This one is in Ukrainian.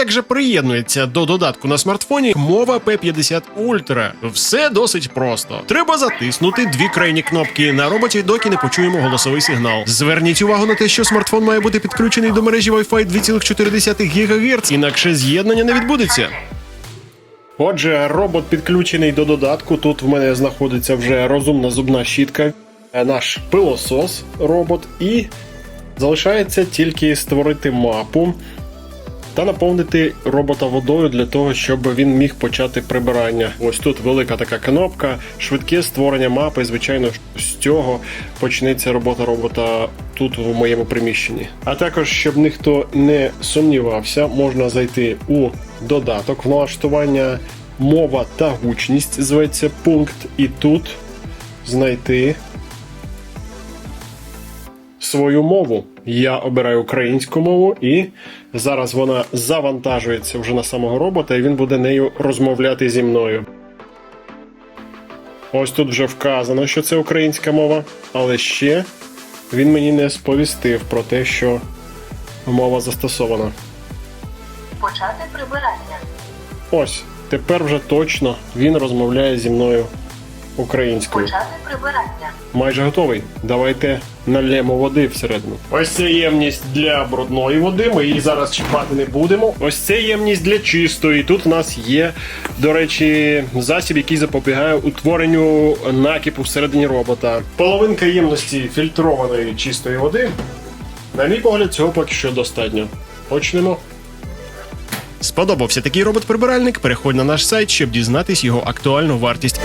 як же приєднується до додатку на смартфоні мова P50 Ultra? Все досить просто. Треба затиснути дві крайні кнопки на роботі, доки не почуємо голосовий сигнал. Зверніть увагу на те, що смартфон має бути підключений до мережі Wi-Fi 2,4 ГГц, інакше з'єднання не відбудеться. Отже, робот підключений до додатку. Тут в мене знаходиться вже розумна зубна щітка, е, наш пилосос робот, і залишається тільки створити мапу та наповнити робота водою для того, щоб він міг почати прибирання. Ось тут велика така кнопка, швидке створення мапи. Звичайно, з цього почнеться робота робота тут в моєму приміщенні. А також, щоб ніхто не сумнівався, можна зайти у додаток в налаштування мова та гучність зветься пункт, і тут знайти свою мову. Я обираю українську мову, і зараз вона завантажується вже на самого робота, і він буде нею розмовляти зі мною. Ось тут вже вказано, що це українська мова, але ще він мені не сповістив про те, що мова застосована. Почати прибирання. Ось, тепер вже точно він розмовляє зі мною українською. Почати прибирання. Майже готовий. Давайте налємо води всередину. Ось це ємність для брудної води. Ми її зараз чіпати не будемо. Ось це ємність для чистої. Тут в нас є, до речі, засіб, який запобігає утворенню накипу всередині робота. Половинка ємності фільтрованої чистої води. На мій погляд, цього поки що достатньо. Почнемо. Сподобався такий робот-прибиральник? Переходь на наш сайт, щоб дізнатись його актуальну вартість.